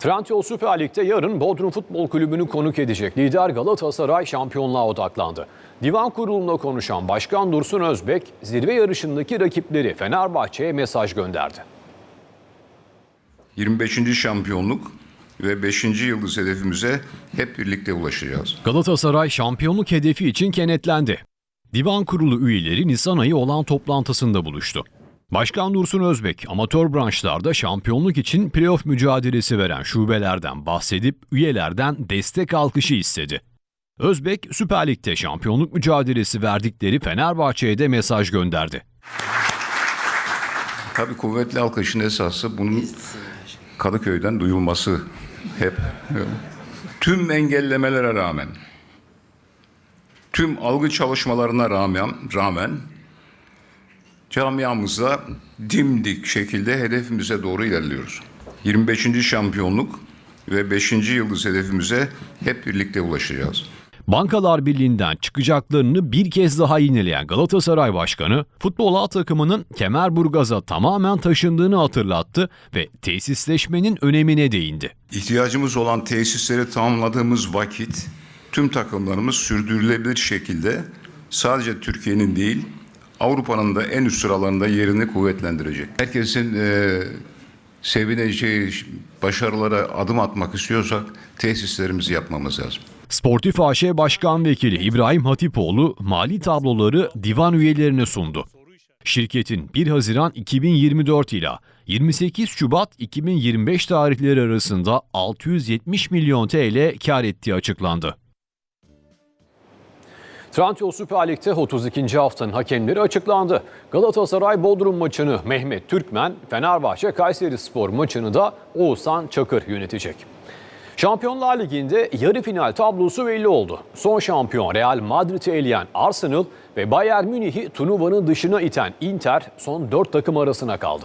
Trendyol Süper Lig'de yarın Bodrum Futbol Kulübü'nü konuk edecek lider Galatasaray şampiyonluğa odaklandı. Divan kurulunda konuşan Başkan Dursun Özbek, zirve yarışındaki rakipleri Fenerbahçe'ye mesaj gönderdi. 25. şampiyonluk ve 5. yıldız hedefimize hep birlikte ulaşacağız. Galatasaray şampiyonluk hedefi için kenetlendi. Divan kurulu üyeleri Nisan ayı olan toplantısında buluştu. Başkan Dursun Özbek, amatör branşlarda şampiyonluk için playoff mücadelesi veren şubelerden bahsedip üyelerden destek alkışı istedi. Özbek, Süper Lig'de şampiyonluk mücadelesi verdikleri Fenerbahçe'ye de mesaj gönderdi. Tabii kuvvetli alkışın esası bunun Kadıköy'den duyulması hep. Tüm engellemelere rağmen, tüm algı çalışmalarına rağmen, rağmen camiamızda dimdik şekilde hedefimize doğru ilerliyoruz. 25. şampiyonluk ve 5. yıldız hedefimize hep birlikte ulaşacağız. Bankalar Birliği'nden çıkacaklarını bir kez daha yineleyen Galatasaray Başkanı, futbol A takımının Kemerburgaz'a tamamen taşındığını hatırlattı ve tesisleşmenin önemine değindi. İhtiyacımız olan tesisleri tamamladığımız vakit tüm takımlarımız sürdürülebilir şekilde sadece Türkiye'nin değil Avrupa'nın da en üst sıralarında yerini kuvvetlendirecek. Herkesin eee sevineceği başarılara adım atmak istiyorsak tesislerimizi yapmamız lazım. Sportif AŞ Başkan Vekili İbrahim Hatipoğlu mali tabloları divan üyelerine sundu. Şirketin 1 Haziran 2024 ila 28 Şubat 2025 tarihleri arasında 670 milyon TL kar ettiği açıklandı. Trendyol Süper Lig'de 32. haftanın hakemleri açıklandı. Galatasaray Bodrum maçını Mehmet Türkmen, Fenerbahçe Kayseri Spor maçını da Oğuzhan Çakır yönetecek. Şampiyonlar Ligi'nde yarı final tablosu belli oldu. Son şampiyon Real Madrid'i eleyen Arsenal ve Bayern Münih'i turnuvanın dışına iten Inter son 4 takım arasına kaldı.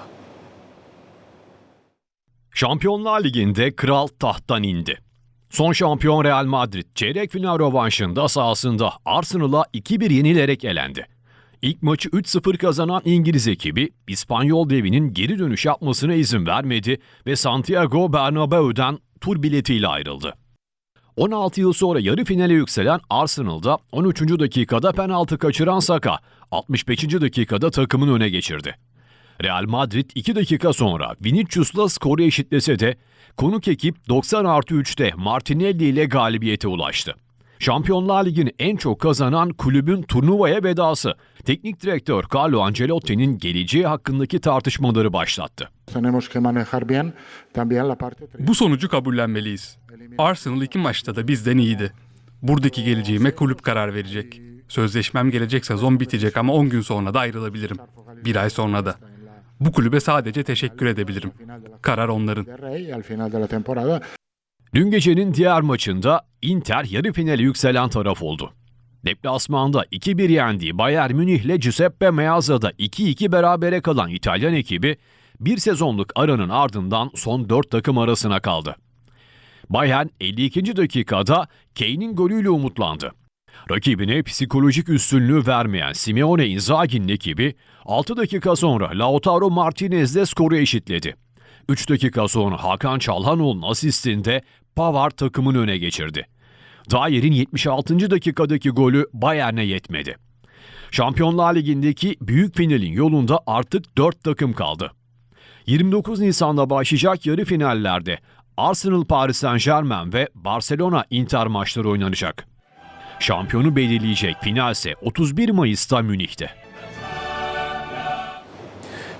Şampiyonlar Ligi'nde kral tahttan indi. Son şampiyon Real Madrid çeyrek final rövanşında sahasında Arsenal'a 2-1 yenilerek elendi. İlk maçı 3-0 kazanan İngiliz ekibi İspanyol devinin geri dönüş yapmasına izin vermedi ve Santiago Bernabeu'den tur biletiyle ayrıldı. 16 yıl sonra yarı finale yükselen Arsenal'da 13. dakikada penaltı kaçıran Saka 65. dakikada takımın öne geçirdi. Real Madrid 2 dakika sonra Vinicius'la skoru eşitlese de konuk ekip 90 artı 3'te Martinelli ile galibiyete ulaştı. Şampiyonlar Ligi'ni en çok kazanan kulübün turnuvaya vedası. Teknik direktör Carlo Ancelotti'nin geleceği hakkındaki tartışmaları başlattı. Bu sonucu kabullenmeliyiz. Arsenal iki maçta da bizden iyiydi. Buradaki geleceğime kulüp karar verecek. Sözleşmem gelecek sezon bitecek ama 10 gün sonra da ayrılabilirim. Bir ay sonra da. Bu kulübe sadece teşekkür edebilirim. Karar onların. Dün gecenin diğer maçında Inter yarı finale yükselen taraf oldu. Deplasmanda 2-1 yendiği Bayern Münih'le Giuseppe Meazza'da 2-2 berabere kalan İtalyan ekibi bir sezonluk aranın ardından son 4 takım arasına kaldı. Bayern 52. dakikada Kane'in golüyle umutlandı. Rakibine psikolojik üstünlüğü vermeyen Simeone Inzaghi'nin ekibi 6 dakika sonra Lautaro Martinez'le skoru eşitledi. 3 dakika sonra Hakan Çalhanoğlu'nun asistinde Pavard takımın öne geçirdi. Dayer'in 76. dakikadaki golü Bayern'e yetmedi. Şampiyonlar Ligi'ndeki büyük finalin yolunda artık 4 takım kaldı. 29 Nisan'da başlayacak yarı finallerde Arsenal Paris Saint Germain ve Barcelona Inter maçları oynanacak. Şampiyonu belirleyecek final ise 31 Mayıs'ta Münih'te.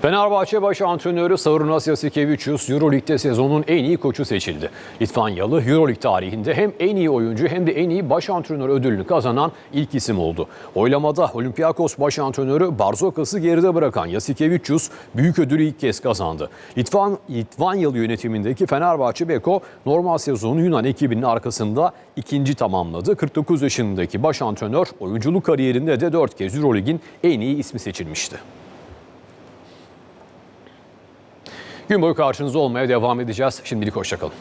Fenerbahçe baş antrenörü Sarun Asyasikevičius Euroleague'de sezonun en iyi koçu seçildi. İtfanyalı Euroleague tarihinde hem en iyi oyuncu hem de en iyi baş antrenör ödülünü kazanan ilk isim oldu. Oylamada Olympiakos baş antrenörü Barzokas'ı geride bırakan Jasikevičius büyük ödülü ilk kez kazandı. İtvan, İtvanyalı yönetimindeki Fenerbahçe Beko normal sezonu Yunan ekibinin arkasında ikinci tamamladı. 49 yaşındaki baş antrenör oyunculuk kariyerinde de 4 kez Euroleague'in en iyi ismi seçilmişti. Gün boyu karşınızda olmaya devam edeceğiz. Şimdilik hoşçakalın.